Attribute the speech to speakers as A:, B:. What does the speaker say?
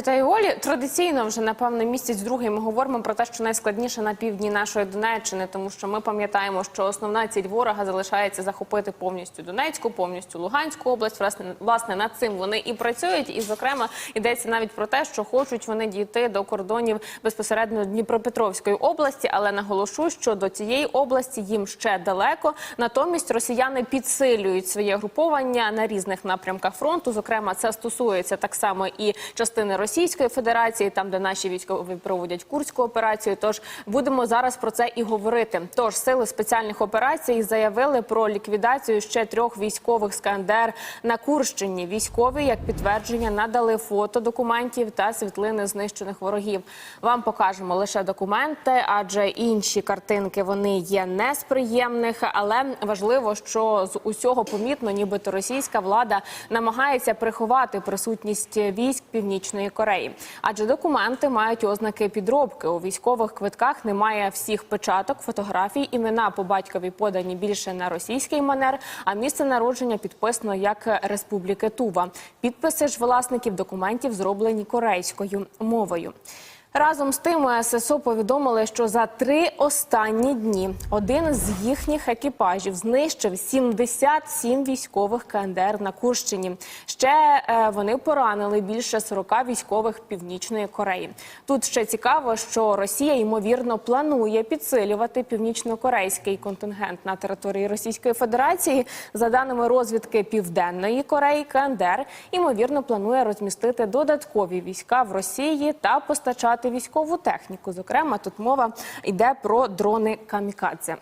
A: вітаю Олі. Традиційно вже напевно місяць другий ми говоримо про те, що найскладніше на півдні нашої Донеччини, тому що ми пам'ятаємо, що основна ціль ворога залишається захопити повністю Донецьку, повністю Луганську область. Власне, власне над цим вони і працюють. І, зокрема, йдеться навіть про те, що хочуть вони дійти до кордонів безпосередньо Дніпропетровської області, але наголошу, що до цієї області їм ще далеко. Натомість росіяни підсилюють своє груповання на різних напрямках фронту. Зокрема, це стосується так само і частини Російської Федерації, там де наші військові проводять курську операцію. Тож будемо зараз про це і говорити. Тож сили спеціальних операцій заявили про ліквідацію ще трьох військових з КНДР на Курщині. Військові, як підтвердження, надали фото документів та світлини знищених ворогів. Вам покажемо лише документи, адже інші картинки вони є не з приємних, але важливо, що з усього помітно, нібито російська влада намагається приховати присутність військ Північної Кореї, адже документи мають ознаки підробки. У військових квитках немає всіх печаток, фотографій, імена по батькові подані більше на російський манер, а місце народження підписано як Республіки Тува. Підписи ж власників документів зроблені корейською мовою. Разом з тим ССО повідомили, що за три останні дні один з їхніх екіпажів знищив 77 військових КНДР на Курщині. Ще е, вони поранили більше 40 військових Північної Кореї. Тут ще цікаво, що Росія ймовірно планує підсилювати північно-корейський контингент на території Російської Федерації. За даними розвідки Південної Кореї, КНДР ймовірно планує розмістити додаткові війська в Росії та постачати військову техніку. Зокрема, тут мова йде про дрони камікадзе.